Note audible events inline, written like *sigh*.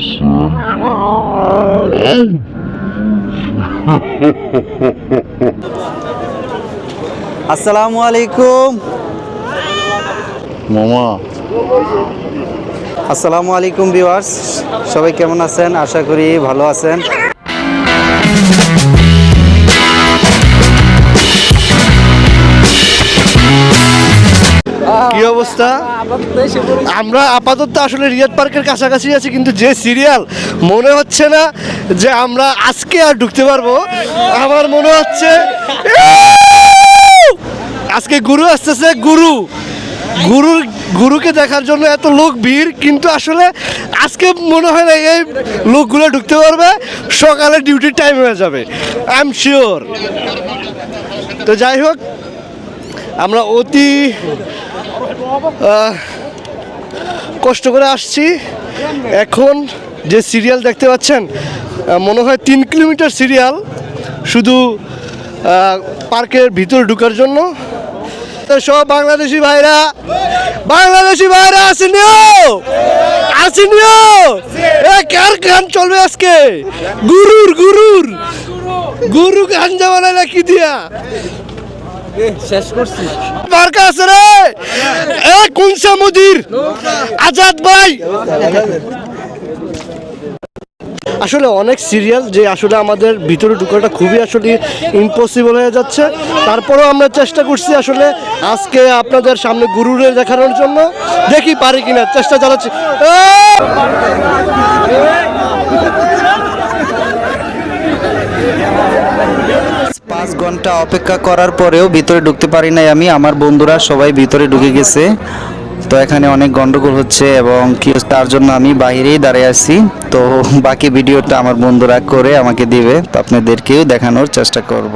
*laughs* আসসালামু আলাইকুম। মামা। আসসালামু আলাইকুম ভিউয়ার্স সবাই কেমন আছেন? আশা করি ভালো আছেন। কি অবস্থা? আমরা আপাতত আসলে রিয়াদ পার্কের কাছাকাছি আছি কিন্তু যে সিরিয়াল মনে হচ্ছে না যে আমরা আজকে আর ঢুকতে পারব। আমার মনে হচ্ছে আজকে গুরু আসতেছে গুরু। গুরুর গুরুকে দেখার জন্য এত লোক ভিড় কিন্তু আসলে আজকে মনে হয় না এই লোকগুলো ঢুকতে পারবে। সকালে ডিউটির টাইম হয়ে যাবে আই এম শিওর তো যাই হোক আমরা অতি কষ্ট করে আসছি। এখন যে সিরিয়াল দেখতে পাচ্ছেন মনে হয় তিন কিলোমিটার সিরিয়াল। শুধু পার্কের ভিতরে ঢুকার জন্য। সব বাংলাদেশি ভাইরা বাংলাদেশি ভাইরা আসেনিও এ, কার গান চলবে আজকে? গুরুর গুরুর! গুরু গান না কি দিয়া? শেষ করছি। মার্কা আছে রে। এ কোনসা মুদির আজাদ ভাই। আসলে অনেক সিরিয়াল যে আসলে আমাদের ভিতরে ঢুকাটা খুবই আসলে ইম্পসিবল হয়ে যাচ্ছে। তারপরেও আমরা চেষ্টা করছি আসলে আজকে আপনাদের সামনে গুরুরে দেখানোর জন্য। দেখি পারি কিনা চেষ্টা চালাচ্ছি এই! পাঁচ ঘণ্টা অপেক্ষা করার পরেও ভিতরে ঢুকতে পারি নাই আমি, আমার বন্ধুরা সবাই ভিতরে ঢুকে গেছে। তো এখানে অনেক গন্ডগোল হচ্ছে এবং কি তার জন্য আমি বাইরেই দাঁড়িয়ে আছি। তো বাকি ভিডিওটা আমার বন্ধুরা করে আমাকে দিবে, তো আপনাদেরকেও দেখানোর চেষ্টা করব।